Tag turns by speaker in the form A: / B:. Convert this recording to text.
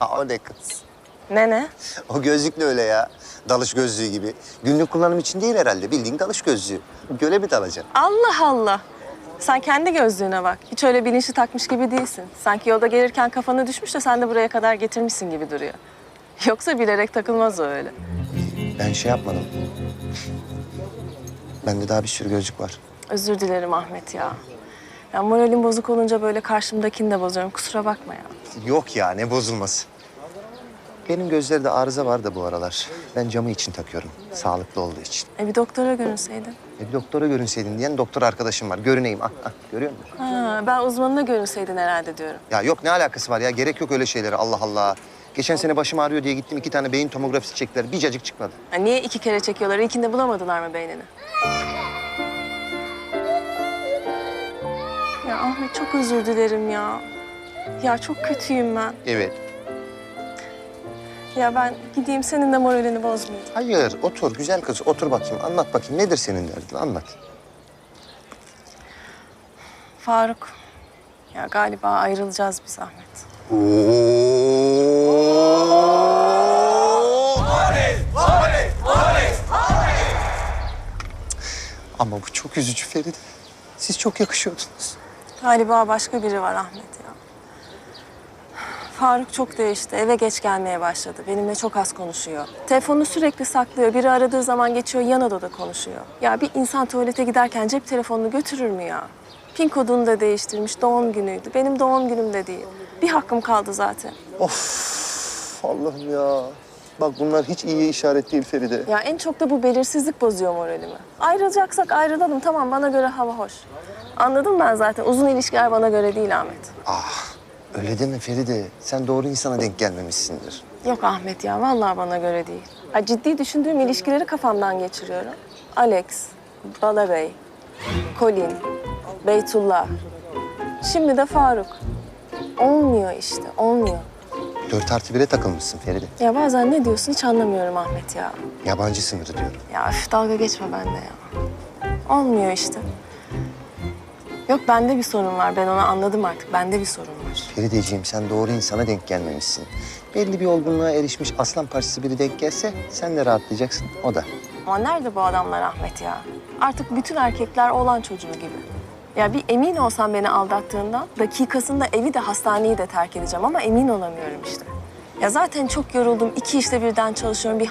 A: o ne kız?
B: Ne ne?
A: O gözlük de öyle ya. Dalış gözlüğü gibi. Günlük kullanım için değil herhalde. Bildiğin dalış gözlüğü. Göle mi dalacaksın?
B: Allah Allah. Sen kendi gözlüğüne bak. Hiç öyle bilinçli takmış gibi değilsin. Sanki yolda gelirken kafana düşmüş de sen de buraya kadar getirmişsin gibi duruyor. Yoksa bilerek takılmaz o öyle.
A: Ben şey yapmadım. Bende daha bir sürü gözlük var.
B: Özür dilerim Ahmet ya. Ya moralim bozuk olunca böyle karşımdakini de bozuyorum. Kusura bakma ya.
A: Yok ya ne bozulması. Benim gözlerde arıza var da bu aralar. Ben camı için takıyorum. Sağlıklı olduğu için.
B: E bir doktora görünseydin.
A: E bir doktora görünseydin diyen doktor arkadaşım var. Görüneyim. Ah, ah, görüyor musun?
B: Ha, ben uzmanına görünseydin herhalde diyorum.
A: Ya yok ne alakası var ya? Gerek yok öyle şeylere. Allah Allah. Geçen sene başım ağrıyor diye gittim. iki tane beyin tomografisi çektiler. Bir cacık çıkmadı.
B: Ha, niye iki kere çekiyorlar? İlkinde bulamadılar mı beynini? Ya Ahmet çok özür dilerim ya. Ya çok kötüyüm ben.
A: Evet.
B: Ya ben gideyim senin de moralini bozmayayım.
A: Hayır, otur güzel kız. Otur bakayım. Anlat bakayım. Nedir senin derdin? Anlat.
B: Faruk. Ya galiba ayrılacağız biz Ahmet.
A: Ama bu çok üzücü Feride. Siz çok yakışıyordunuz.
B: Galiba başka biri var Ahmet ya. Faruk çok değişti. Eve geç gelmeye başladı. Benimle çok az konuşuyor. Telefonunu sürekli saklıyor. Biri aradığı zaman geçiyor yan odada konuşuyor. Ya bir insan tuvalete giderken cep telefonunu götürür mü ya? Pin kodunu da değiştirmiş. Doğum günüydü. Benim doğum günüm de değil. Bir hakkım kaldı zaten.
A: Of Allah'ım ya. Bak bunlar hiç iyi işaret değil Feride.
B: Ya en çok da bu belirsizlik bozuyor moralimi. Ayrılacaksak ayrılalım. Tamam bana göre hava hoş. Anladım ben zaten. Uzun ilişkiler bana göre değil Ahmet.
A: Ah öyle deme Feride. Sen doğru insana denk gelmemişsindir.
B: Yok Ahmet ya, vallahi bana göre değil. Ha, ciddi düşündüğüm ilişkileri kafamdan geçiriyorum. Alex, Bala Bey, Colin, Beytullah. Şimdi de Faruk. Olmuyor işte, olmuyor.
A: Dört artı bire takılmışsın Feride.
B: Ya bazen ne diyorsun hiç anlamıyorum Ahmet ya.
A: Yabancı sınırı diyorum.
B: Ya üf, dalga geçme bende ya. Olmuyor işte. Yok bende bir sorun var. Ben onu anladım artık. Bende bir sorun var.
A: Ferideciğim sen doğru insana denk gelmemişsin. Belli bir olgunluğa erişmiş aslan parçası biri denk gelse sen de rahatlayacaksın. O da.
B: Ama nerede bu adamlar Ahmet ya? Artık bütün erkekler oğlan çocuğu gibi. Ya bir emin olsam beni aldattığından dakikasında evi de hastaneyi de terk edeceğim ama emin olamıyorum işte. Ya zaten çok yoruldum. İki işte birden çalışıyorum. Bir